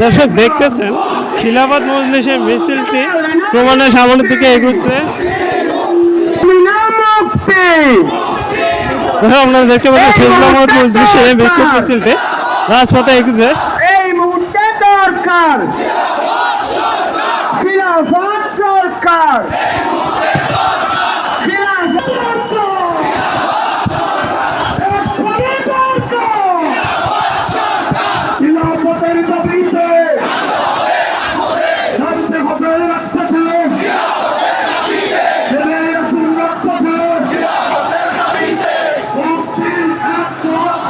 দর্শক দেখতেছেন খিলাফত মজলিসের মিছিলটি ক্রমান্বয়ে সামনের দিকে এগুচ্ছে। আপনারা দেখতে পাচ্ছেন খিলাফত মজলিসের বিক্ষোভ মিছিলটি রাজপথে এগুচ্ছে। এই মুহূর্তে দরকার। খিলাফত সরকার খিলাফত সরকার। এক্ষুনি দরকার। খিলাফতের দাবিতে জানতে হবে রাস্তাতে ছেলে আসুন রাস্তাতে মুক্তির রাজপথ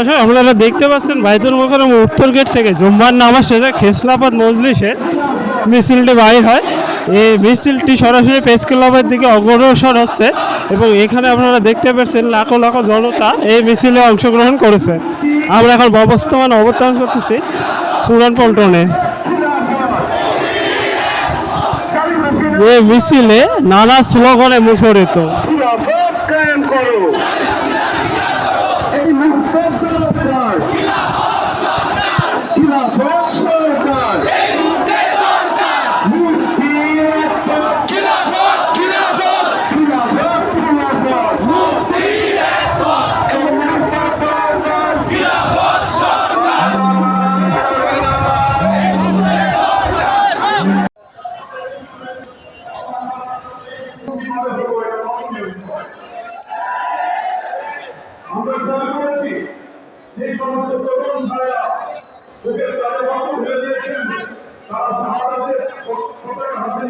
দর্শক, আপনারা দেখতে পাচ্ছেন বাইতুল মোকারম উত্তর গেট থেকে জুম্মার নামাজ শেষে খেসলাপাত মজলিসে মিছিলটি বাইর হয়। এই মিছিলটি সরাসরি প্রেস ক্লাবের দিকে অগ্রসর হচ্ছে এবং এখানে আপনারা দেখতে পাচ্ছেন লাখো লাখো জনতা এই মিছিলে অংশগ্রহণ করেছে। আমরা এখন অবস্থান অবস্থান করতেছি পুরান পল্টনে। এই মিছিলে নানা স্লোগানে মুখরিত খিলাফত কায়েম করো এই মুহূর্তে দরকার খিলাফত সরকার মুক্তি একবার। খিলাফত খিলাফত এই মুহূর্তে দরকার আমরা খেয়াল করেছি সেই সমস্ত তরুণ ভাইরা বুকের তালে বাবু হয়ে দিয়েছেন তারা শাহাদাতের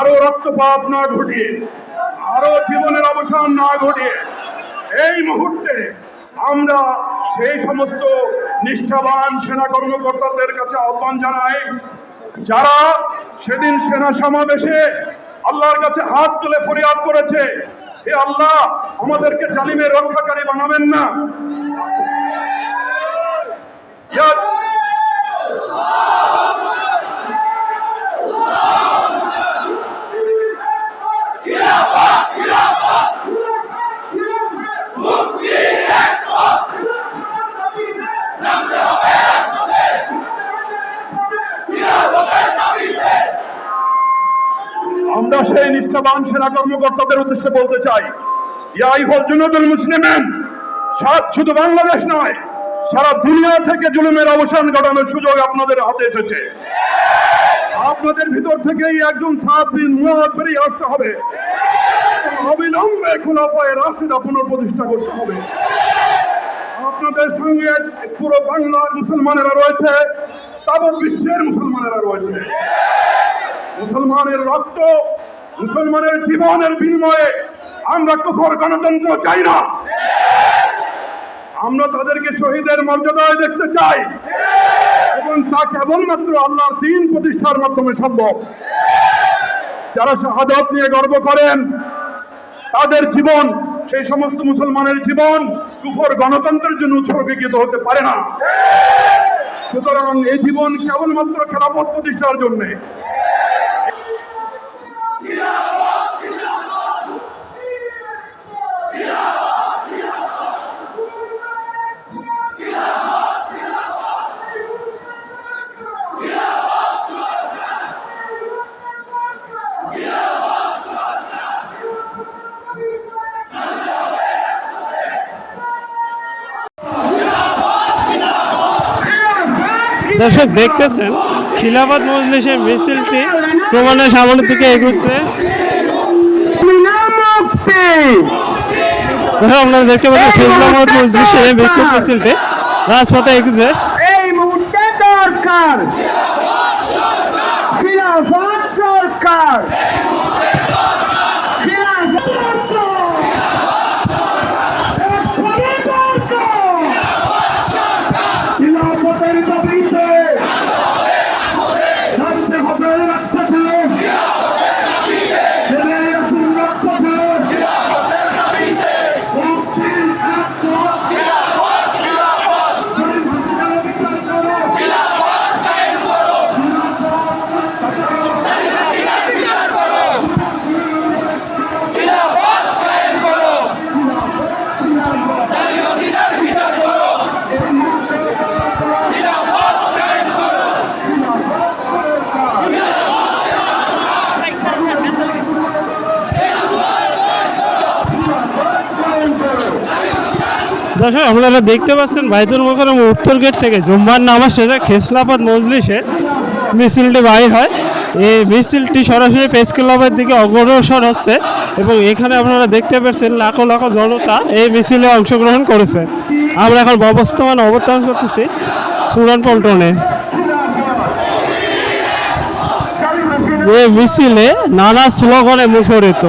আরও রক্তপাত না ঘটিয়ে, আরও জীবনের অবসান না ঘটিয়ে, এই মুহূর্তে আমরা সেই সমস্ত নিষ্ঠাবান সেনা কর্মকর্তাদের কাছে আহ্বান জানাই, যারা সেদিন সেনা সমাবেশে আল্লাহর কাছে হাত তুলে ফরিয়াদ করেছে, হে আল্লাহ, আমাদেরকে জালিমের রক্ষাকারী বানাবেন না। ইয়া আমরা সেই নিষ্ঠাবান সেনা কর্মকর্তাদের উদ্দেশ্যে বলতে চাই, ইয়াই হল জুনুদুল মুসলিমেন সাত শুধু বাংলাদেশ নয়, সারা দুনিয়া থেকে জুলুমের অবসান ঘটানোর সুযোগ আপনাদের হাতে এসেছে। আপনাদের ভিতর থেকেই একজন সাত দিন মুয়াদ বেরিয়ে আসতে হবে। অবিলম্বে খুলাফায় রাশিদা পুনঃপ্রতিষ্ঠা করতে হবে। আপনাদের সঙ্গে পুরো বাংলার মুসলমানেরা রয়েছে, তাবৎ বিশ্বের মুসলমানেরা রয়েছে। মুসলমানের রক্ত, মুসলমানের জীবনের বিনিময়ে আমরা কুফর গণতন্ত্র চাই না। আমরা তাদেরকে শহীদের মর্যাদায় দেখতে চাই। এবং তা কেবলমাত্র আল্লাহর দিন প্রতিষ্ঠার মাধ্যমে সম্ভব। যারা শাহাদত নিয়ে গর্ব করেন, তাদের জীবন, সেই সমস্ত মুসলমানের জীবন, কুফর গণতন্ত্রের জন্য উৎসর্গীকৃত হতে পারে না। সুতরাং এই জীবন কেবলমাত্র খেলাপথ প্রতিষ্ঠার জন্য। দর্শক দেখতেছেন, খিলাফত মজলিসের মিছিলটি ক্রমান্বয়ে সামনের দিকে এগুচ্ছে। আপনারা দেখতে পাচ্ছেন, খিলাফত মজলিসের বিক্ষোভ মিছিলটি রাজপথে এগুচ্ছে। দরকার। খিলাফত সরকার খিলাফত খিলাফতের দাবিতে জানতে হবে রাজপথে ছেলে আসুন রাজপথে মুক্তির রাজপথ গরিব বিচার করো দর্শক, আপনারা দেখতে পাচ্ছেন বাইতুল মোকারম উত্তর গেট থেকে জুম্মার নামাজ শেষে খেসলাপাত মজলিসের মিছিলটি বাইর হয়। এই মিছিলটি সরাসরি প্রেস ক্লাবের দিকে অগ্রসর হচ্ছে এবং এখানে আপনারা দেখতে পাচ্ছেন লাখো লাখো জনতা এই মিছিলে অংশগ্রহণ করেছে। আমরা এখন অবস্থান অবস্থান করতেছি পুরান পল্টনে। এই মিছিলে নানা স্লোগানে মুখরিত।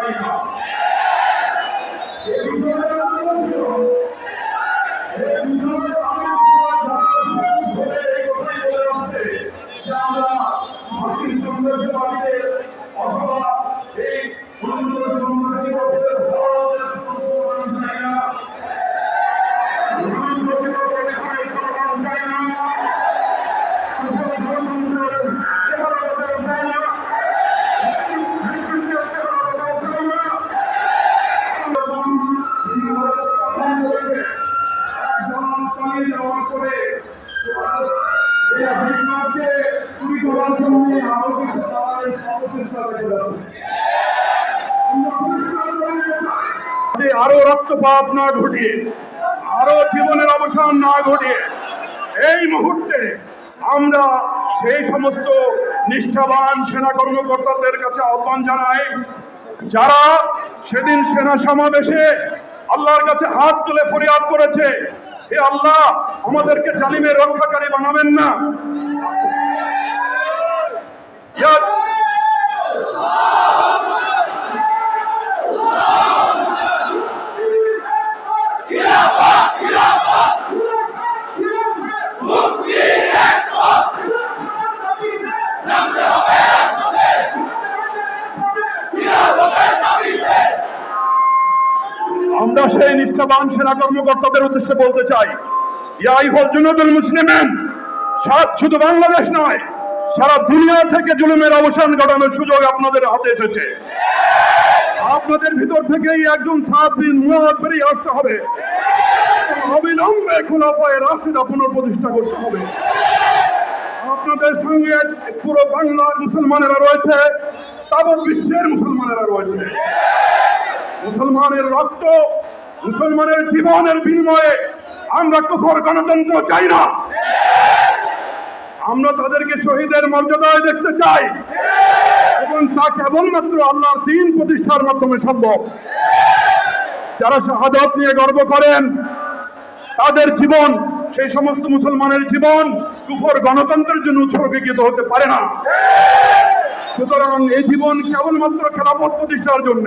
চাই না। আরও রক্তপাত না ঘটিয়ে, আরও জীবনের অবসান না ঘটিয়ে, এই মুহূর্তে আমরা সেই সমস্ত নিষ্ঠাবান সেনা কর্মকর্তাদের কাছে আহ্বান জানাই, যারা সেদিন সেনা সমাবেশে আল্লাহর কাছে হাত তুলে ফরিয়াদ করেছে, হে আল্লাহ, আমাদেরকে জালিমের রক্ষাকারী বানাবেন না। আমরা সেই নিষ্ঠাবান সেনা কর্মকর্তাদের উদ্দেশ্যে বলতে চাই ইয়াই হল জুনুদুল মুসলিমেন, সাত শুধু বাংলাদেশ নয় সারা দুনিয়া থেকে জুলুমের অবসান ঘটানোর সুযোগ আপনাদের হাতে এসেছে। আপনাদের ভিতর থেকেই একজন সাত দিন মুয়াদ বেরিয়ে আসতে হবে। অবিলম্বে খোলাফায় রাশিদা পুনঃপ্রতিষ্ঠা করতে হবে। আপনাদের সঙ্গে পুরো বাংলার মুসলমানেরা রয়েছে তাবৎ বিশ্বের মুসলমানেরা রয়েছে। মুসলমানের রক্ত, মুসলমানের জীবনের বিনিময়ে আমরা কুফর গণতন্ত্র চাই না। আমরা তাদেরকে শহীদের মর্যাদায় দেখতে চাই। এবং তা কেবলমাত্র আল্লাহর দিন প্রতিষ্ঠার মাধ্যমে সম্ভব। যারা শাহাদত নিয়ে গর্ব করেন, তাদের জীবন, সেই সমস্ত মুসলমানের জীবন কুফর গণতন্ত্রের জন্য উৎসর্গীকৃত হতে পারে না। সুতরাং এই জীবন কেবলমাত্র খেলাফত প্রতিষ্ঠার জন্য।